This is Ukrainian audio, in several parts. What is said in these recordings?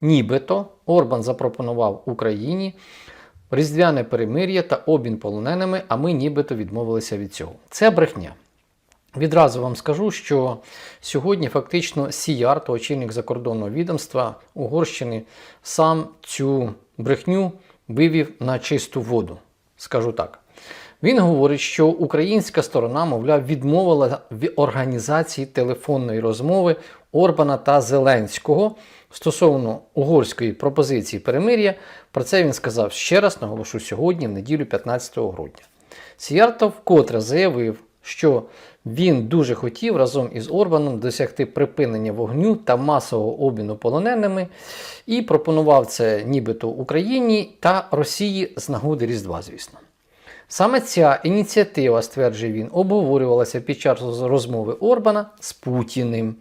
Нібито Орбан запропонував Україні різдвяне перемир'я та обмін полоненими, а ми нібито відмовилися від цього. Це брехня. Відразу вам скажу, що сьогодні фактично Сіяр, то очільник закордонного відомства Угорщини, сам цю брехню вивів на чисту воду. Скажу так. Він говорить, що українська сторона, мовляв, відмовила в організації телефонної розмови Орбана та Зеленського стосовно угорської пропозиції перемир'я. Про це він сказав ще раз, наголошу сьогодні, в неділю 15 грудня. Сіярто вкотре заявив, що він дуже хотів разом із Орбаном досягти припинення вогню та масового обміну полоненими і пропонував це нібито Україні та Росії з нагоди Різдва, звісно. Саме ця ініціатива, стверджує він, обговорювалася під час розмови Орбана з Путіним.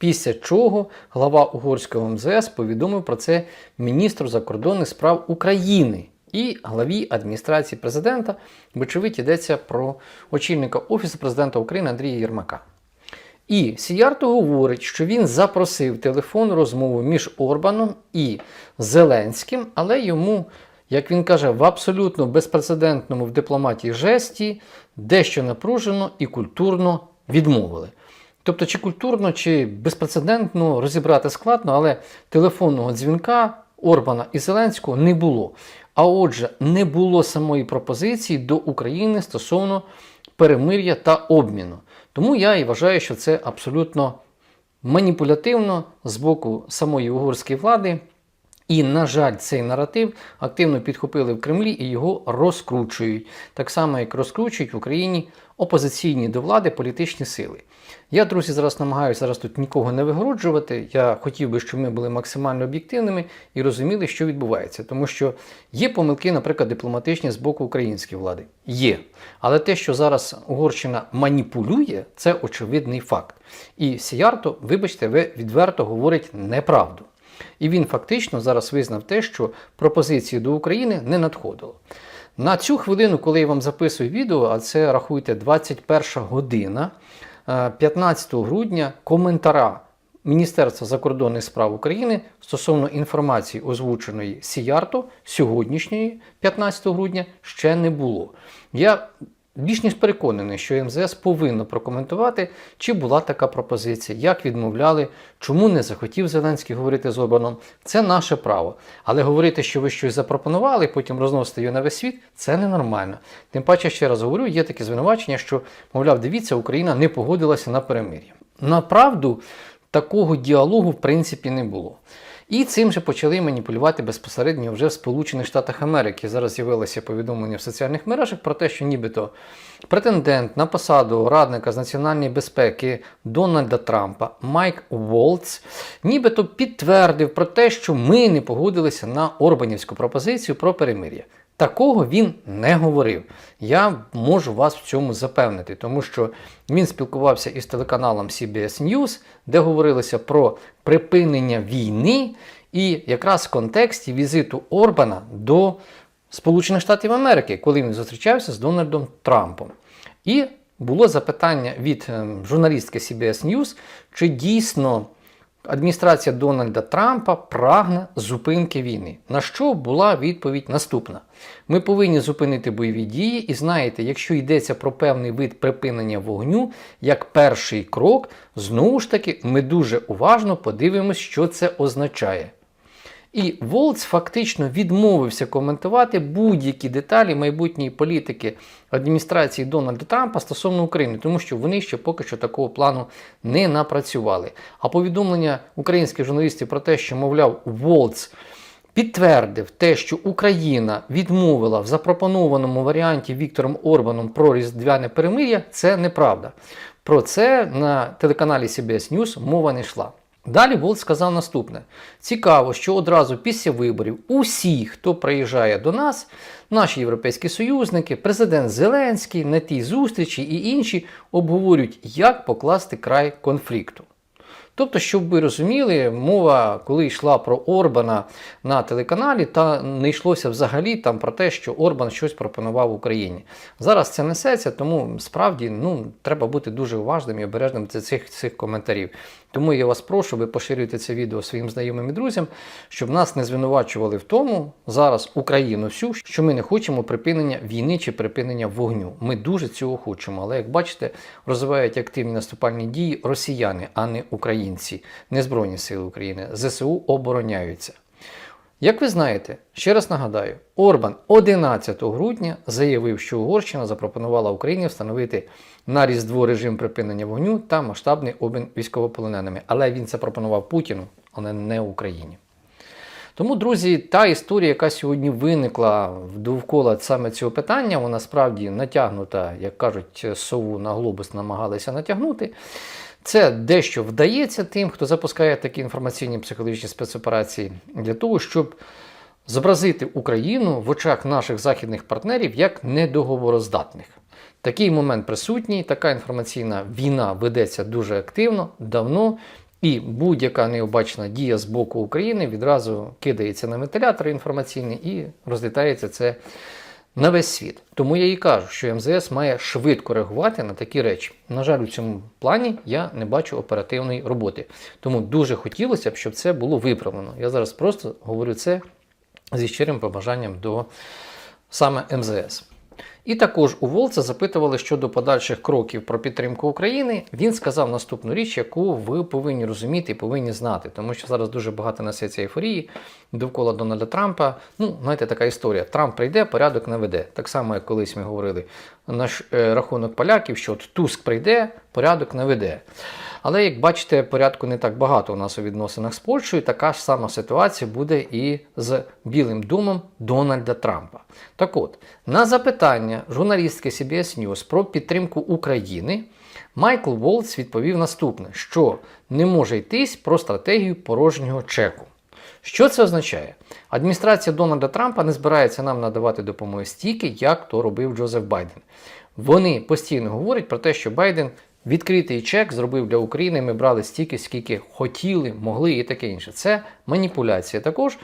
Після чого глава угорського МЗС повідомив про це міністру закордонних справ України і главі адміністрації президента, вочевидь йдеться про очільника Офісу президента України Андрія Єрмака. І Сіярто говорить, що він запросив телефонну розмову між Орбаном і Зеленським, але йому, як він каже, в абсолютно безпрецедентному в дипломатії жесті дещо напружено і культурно відмовили. Тобто, чи культурно, чи безпрецедентно розібрати складно, але телефонного дзвінка Орбана і Зеленського не було. А отже, не було самої пропозиції до України стосовно перемир'я та обміну. Тому я і вважаю, що це абсолютно маніпулятивно з боку самої угорської влади. І, на жаль, цей наратив активно підхопили в Кремлі і його розкручують. Так само, як розкручують в Україні опозиційні до влади політичні сили. Я, друзі, зараз намагаюся зараз тут нікого не вигороджувати. Я хотів би, щоб ми були максимально об'єктивними і розуміли, що відбувається. Тому що є помилки, наприклад, дипломатичні з боку української влади. Є. Але те, що зараз Угорщина маніпулює, це очевидний факт. І Сіярто, вибачте, ви відверто говорить неправду. І він фактично зараз визнав те, що пропозиції до України не надходило. На цю хвилину, коли я вам записую відео, а це рахуйте 21 година 15 грудня коментара Міністерства закордонних справ України стосовно інформації, озвученої Сіярто сьогоднішньої 15 грудня, ще не було. Я більш ніж переконаний, що МЗС повинно прокоментувати, чи була така пропозиція, як відмовляли, чому не захотів Зеленський говорити з Орбаном. Це наше право. Але говорити, що ви щось запропонували, потім розносити його на весь світ, це ненормально. Тим паче, ще раз говорю, є таке звинувачення, що, мовляв, дивіться, Україна не погодилася на перемир'я. Направду, такого діалогу, в принципі, не було. І цим же почали маніпулювати безпосередньо вже в Сполучених Штатах Америки. Зараз з'явилося повідомлення в соціальних мережах про те, що нібито претендент на посаду радника з національної безпеки Дональда Трампа Майк Волц нібито підтвердив про те, що ми не погодилися на Орбанівську пропозицію про перемир'я. Такого він не говорив. Я можу вас в цьому запевнити, тому що він спілкувався із телеканалом CBS News, де говорилося про припинення війни, і якраз в контексті візиту Орбана до Сполучених Штатів Америки, коли він зустрічався з Дональдом Трампом. І було запитання від ем, журналістки CBS News, чи дійсно адміністрація Дональда Трампа прагне зупинки війни. На що була відповідь наступна: ми повинні зупинити бойові дії, і знаєте, якщо йдеться про певний вид припинення вогню, як перший крок, знову ж таки, ми дуже уважно подивимось, що це означає. І Волц фактично відмовився коментувати будь-які деталі майбутньої політики адміністрації Дональда Трампа стосовно України, тому що вони ще поки що такого плану не напрацювали. А повідомлення українських журналістів про те, що, мовляв, Волц підтвердив те, що Україна відмовила в запропонованому варіанті Віктором Орбаном про різдвяне перемир'я, це неправда. Про це на телеканалі CBS News мова не йшла. Далі Волт сказав наступне: цікаво, що одразу після виборів усі, хто приїжджає до нас, наші європейські союзники, президент Зеленський на тій зустрічі і інші обговорюють, як покласти край конфлікту. Тобто, щоб ви розуміли, мова, коли йшла про Орбана на телеканалі, та не йшлося взагалі там про те, що Орбан щось пропонував Україні. Зараз це несеться, тому справді ну, треба бути дуже уважним і обережним до цих, цих коментарів. Тому я вас прошу, ви поширюйте це відео своїм знайомим і друзям, щоб нас не звинувачували в тому зараз Україну всю, що ми не хочемо припинення війни чи припинення вогню. Ми дуже цього хочемо. Але як бачите, розвивають активні наступальні дії росіяни, а не українці, не Збройні Сили України. ЗСУ обороняються. Як ви знаєте, ще раз нагадаю, Орбан 11 грудня заявив, що Угорщина запропонувала Україні встановити на Різдво режим припинення вогню та масштабний обмін військовополоненими. Але він це пропонував Путіну, але не Україні. Тому, друзі, та історія, яка сьогодні виникла довкола саме цього питання, вона справді натягнута, як кажуть, сову на глобус намагалися натягнути. Це дещо вдається тим, хто запускає такі інформаційні психологічні спецоперації для того, щоб зобразити Україну в очах наших західних партнерів як недоговороздатних. Такий момент присутній, така інформаційна війна ведеться дуже активно, давно, і будь-яка необачна дія з боку України відразу кидається на вентилятори інформаційні і розлітається це на весь світ. Тому я і кажу, що МЗС має швидко реагувати на такі речі. На жаль, у цьому плані я не бачу оперативної роботи. Тому дуже хотілося б, щоб це було виправлено. Я зараз просто говорю це зі щирим побажанням до саме МЗС. І також у Волца запитували щодо подальших кроків про підтримку України. Він сказав наступну річ, яку ви повинні розуміти і повинні знати, тому що зараз дуже багато несеться ейфорії довкола Дональда Трампа. Ну, знаєте, така історія. Трамп прийде, порядок наведе. Так само, як колись ми говорили на е, рахунок поляків, що от Туск прийде, порядок наведе. Але як бачите, порядку не так багато у нас у відносинах з Польщею. Така ж сама ситуація буде і з Білим домом Дональда Трампа. Так от, на запитання журналістки CBS News про підтримку України. Майкл Волц відповів наступне: що не може йтись про стратегію порожнього чеку. Що це означає? Адміністрація Дональда Трампа не збирається нам надавати допомоги стільки, як то робив Джозеф Байден. Вони постійно говорять про те, що Байден відкритий чек зробив для України. Ми брали стільки, скільки хотіли, могли і таке інше. Це маніпуляція також.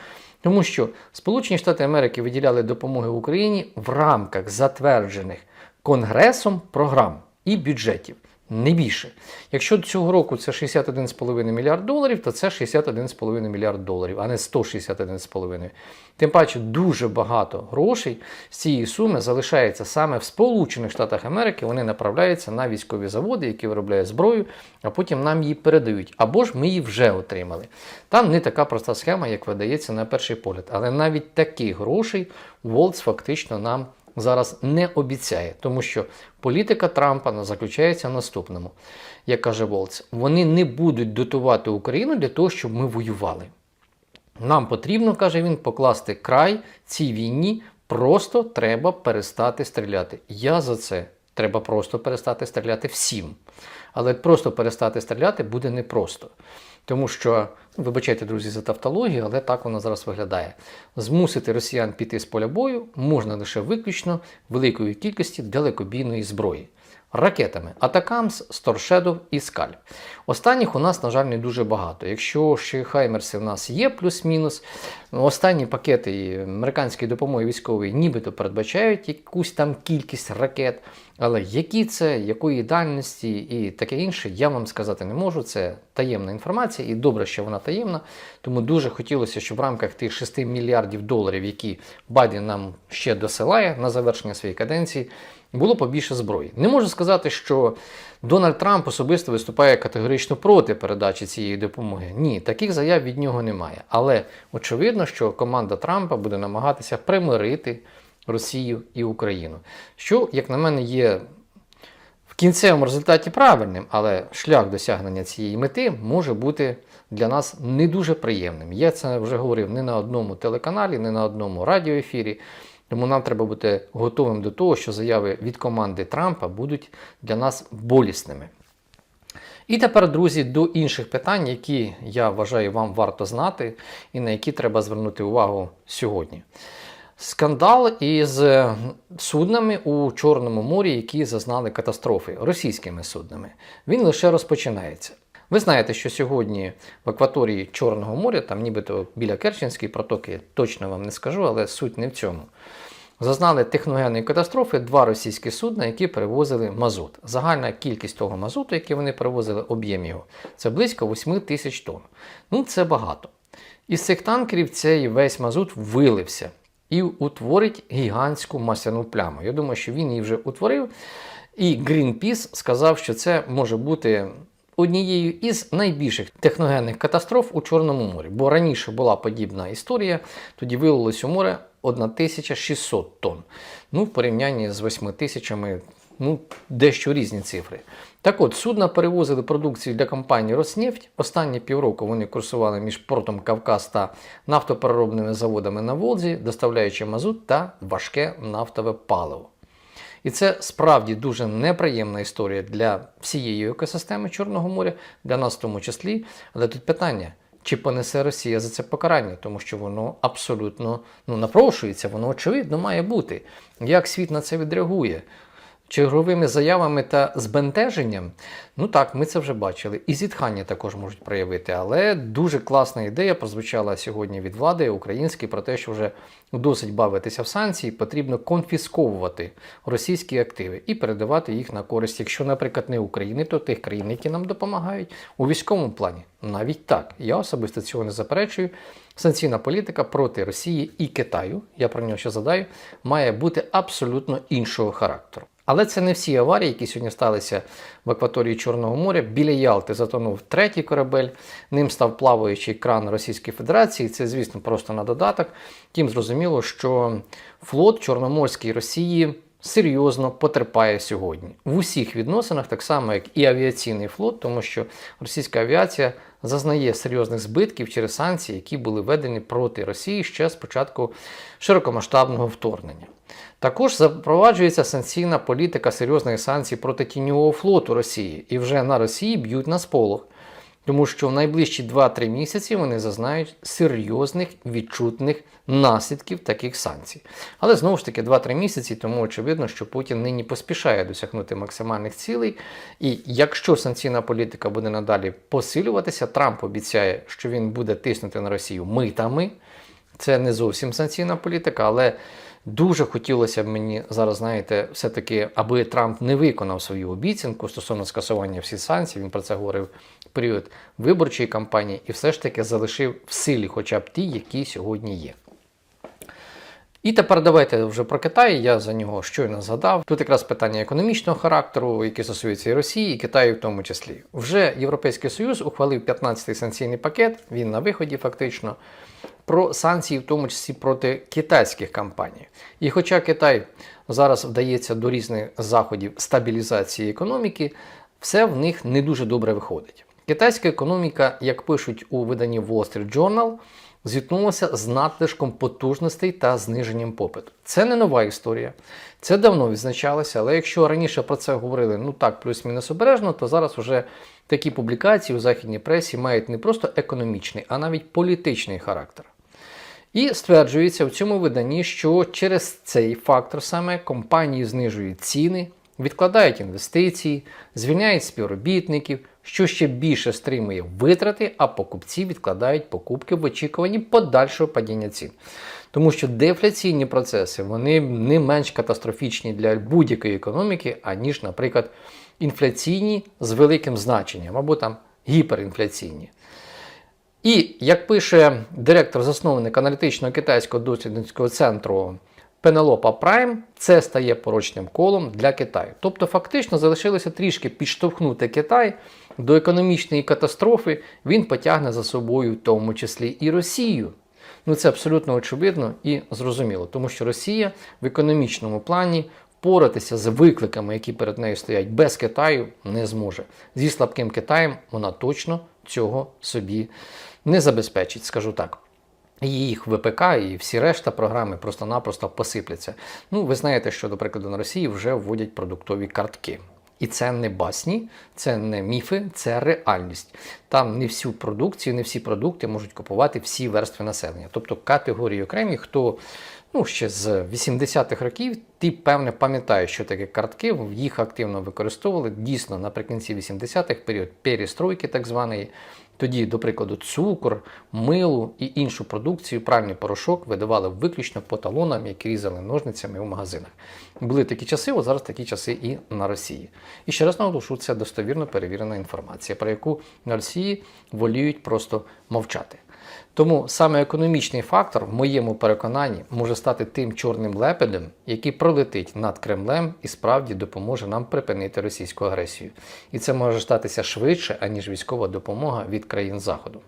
Тому що Сполучені Штати Америки виділяли допомоги Україні в рамках затверджених Конгресом програм і бюджетів. Не більше. Якщо цього року це 61,5 мільярд доларів, то це 61,5 мільярд доларів, а не 161,5. Тим паче дуже багато грошей з цієї суми залишається саме в Сполучених Штатах Америки. Вони направляються на військові заводи, які виробляють зброю, а потім нам її передають. Або ж ми її вже отримали. Там не така проста схема, як видається на перший погляд. Але навіть таких грошей Волц фактично нам зараз не обіцяє, тому що політика Трампа заключається в наступному, як каже Волц, вони не будуть дотувати Україну для того, щоб ми воювали. Нам потрібно, каже він, покласти край цій війні. Просто треба перестати стріляти. Я за це. Треба просто перестати стріляти всім. Але просто перестати стріляти буде непросто. Тому що, вибачайте, друзі, за тавтологію, але так воно зараз виглядає. Змусити росіян піти з поля бою можна лише виключно великої кількості далекобійної зброї. Ракетами Атакамс, Сторшедов і Скаль. Останніх у нас, на жаль, не дуже багато. Якщо ще Хаймерси в нас є плюс-мінус, останні пакети американської допомоги військової нібито передбачають якусь там кількість ракет. Але які це, якої дальності і таке інше, я вам сказати не можу. Це таємна інформація, і добре, що вона таємна. Тому дуже хотілося, щоб в рамках тих 6 мільярдів доларів, які Байден нам ще досилає на завершення своєї каденції, було побільше зброї. Не можу сказати, що Дональд Трамп особисто виступає категорично проти передачі цієї допомоги. Ні, таких заяв від нього немає. Але очевидно, що команда Трампа буде намагатися примирити. Росію і Україну. Що, як на мене, є в кінцевому результаті правильним, але шлях досягнення цієї мети може бути для нас не дуже приємним. Я це вже говорив не на одному телеканалі, не на одному радіоефірі. Тому нам треба бути готовим до того, що заяви від команди Трампа будуть для нас болісними. І тепер, друзі, до інших питань, які я вважаю вам варто знати, і на які треба звернути увагу сьогодні. Скандал із суднами у Чорному морі, які зазнали катастрофи російськими суднами. Він лише розпочинається. Ви знаєте, що сьогодні в акваторії Чорного моря, там нібито біля Керченської протоки, точно вам не скажу, але суть не в цьому. зазнали техногенної катастрофи два російські судна, які перевозили мазут. Загальна кількість того мазуту, який вони перевозили, об'єм його, це близько 8 тисяч тонн. Ну, це багато. Із цих танкерів цей весь мазут вилився і утворить гігантську масляну пляму. Я думаю, що він її вже утворив. І Greenpeace сказав, що це може бути однією із найбільших техногенних катастроф у Чорному морі. Бо раніше була подібна історія, тоді вилилось у море 1600 тонн. Ну, в порівнянні з 8 тисячами, ну, дещо різні цифри. Так от, судна перевозили продукцію для компанії Роснефть. Останні півроку вони курсували між портом Кавказ та нафтопереробними заводами на Волзі, доставляючи мазут та важке нафтове паливо. І це справді дуже неприємна історія для всієї екосистеми Чорного моря, для нас в тому числі. Але тут питання. Чи понесе Росія за це покарання, тому що воно абсолютно ну, напрошується, воно очевидно має бути. Як світ на це відреагує? Черговими заявами та збентеженням, ну так, ми це вже бачили. І зітхання також можуть проявити. Але дуже класна ідея прозвучала сьогодні від влади української про те, що вже досить бавитися в санкції, потрібно конфісковувати російські активи і передавати їх на користь, якщо, наприклад, не України, то тих країн, які нам допомагають у військовому плані. Навіть так. Я особисто цього не заперечую. Санкційна політика проти Росії і Китаю, я про нього ще задаю, має бути абсолютно іншого характеру. Але це не всі аварії, які сьогодні сталися в акваторії Чорного моря. Біля Ялти затонув третій корабель. Ним став плаваючий кран Російської Федерації. Це, звісно, просто на додаток. Тим зрозуміло, що флот Чорноморської Росії серйозно потерпає сьогодні в усіх відносинах, так само як і авіаційний флот, тому що російська авіація зазнає серйозних збитків через санкції, які були введені проти Росії ще з початку широкомасштабного вторгнення. Також запроваджується санкційна політика серйозних санкцій проти тіньового флоту Росії, і вже на Росії б'ють на сполох. Тому що в найближчі 2-3 місяці вони зазнають серйозних відчутних наслідків таких санкцій. Але знову ж таки 2-3 місяці, тому очевидно, що Путін нині поспішає досягнути максимальних цілей. І якщо санкційна політика буде надалі посилюватися, Трамп обіцяє, що він буде тиснути на Росію митами. Це не зовсім санкційна політика, але дуже хотілося б мені зараз, знаєте, все-таки, аби Трамп не виконав свою обіцянку стосовно скасування всіх санкцій. Він про це говорив період виборчої кампанії, і все ж таки залишив в силі, хоча б ті, які сьогодні є. І тепер давайте вже про Китай. Я за нього щойно згадав. Тут якраз питання економічного характеру, яке стосується і Росії, і Китаю в тому числі. Вже Європейський Союз ухвалив 15-й санкційний пакет, він на виході фактично, про санкції, в тому числі проти китайських компаній. І хоча Китай зараз вдається до різних заходів стабілізації економіки, все в них не дуже добре виходить. Китайська економіка, як пишуть у виданні Wall Street Journal, зіткнулася з надлишком потужностей та зниженням попиту. Це не нова історія, це давно відзначалося, але якщо раніше про це говорили ну так, плюс-мінус обережно, то зараз вже такі публікації у західній пресі мають не просто економічний, а навіть політичний характер. І стверджується в цьому виданні, що через цей фактор саме компанії знижують ціни, відкладають інвестиції, звільняють співробітників, що ще більше стримує витрати, а покупці відкладають покупки в очікуванні подальшого падіння цін. Тому що дефляційні процеси вони не менш катастрофічні для будь-якої економіки, аніж, наприклад, інфляційні з великим значенням або там гіперінфляційні. І як пише директор-засновник аналітичного китайського дослідницького центру Пенелопа Прайм, це стає порочним колом для Китаю. Тобто, фактично залишилося трішки підштовхнути Китай до економічної катастрофи, він потягне за собою в тому числі і Росію. Ну це абсолютно очевидно і зрозуміло, тому що Росія в економічному плані впоратися з викликами, які перед нею стоять без Китаю, не зможе. Зі слабким Китаєм вона точно цього собі не забезпечить, скажу так. І їх ВПК і всі решта програми просто-напросто посипляться. Ну, ви знаєте, що, до прикладу, на Росії вже вводять продуктові картки. І це не басні, це не міфи, це реальність. Там не всю продукцію, не всі продукти можуть купувати всі верстви населення. Тобто категорії окремі, хто ну, ще з 80-х років, ти певне, пам'ятаєш, що таке картки, їх активно використовували. Дійсно, наприкінці 80-х період перестройки, так званої, Тоді, до прикладу, цукор, милу і іншу продукцію, пральний порошок видавали виключно по талонам, які різали ножницями у магазинах. Були такі часи, от зараз такі часи і на Росії. І ще раз наголошу, це достовірно перевірена інформація, про яку на Росії воліють просто мовчати. Тому саме економічний фактор, в моєму переконанні, може стати тим чорним лепедем, який пролетить над Кремлем і справді допоможе нам припинити російську агресію. І це може статися швидше, аніж військова допомога від країн Заходу.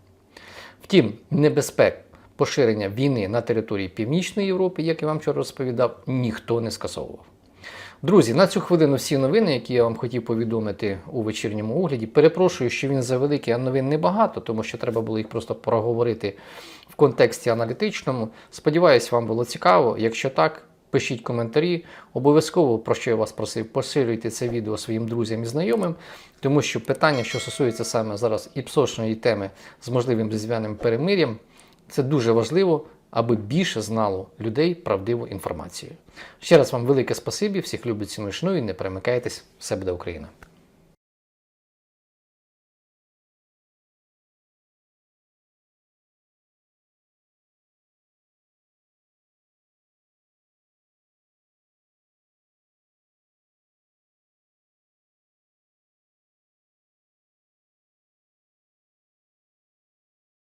Втім, небезпек поширення війни на території Північної Європи, як я вам вчора розповідав, ніхто не скасовував. Друзі, на цю хвилину всі новини, які я вам хотів повідомити у вечірньому огляді. Перепрошую, що він завеликий, а новин небагато, тому що треба було їх просто проговорити в контексті аналітичному. Сподіваюсь, вам було цікаво. Якщо так, пишіть коментарі. Обов'язково, про що я вас просив, поширюйте це відео своїм друзям і знайомим, тому що питання, що стосується саме зараз і псочної теми з можливим різдвяним перемир'ям, це дуже важливо, аби більше знало людей правдиву інформацію. Ще раз вам велике спасибі, всіх люблю ціну шаную і не перемикайтесь, все буде Україна.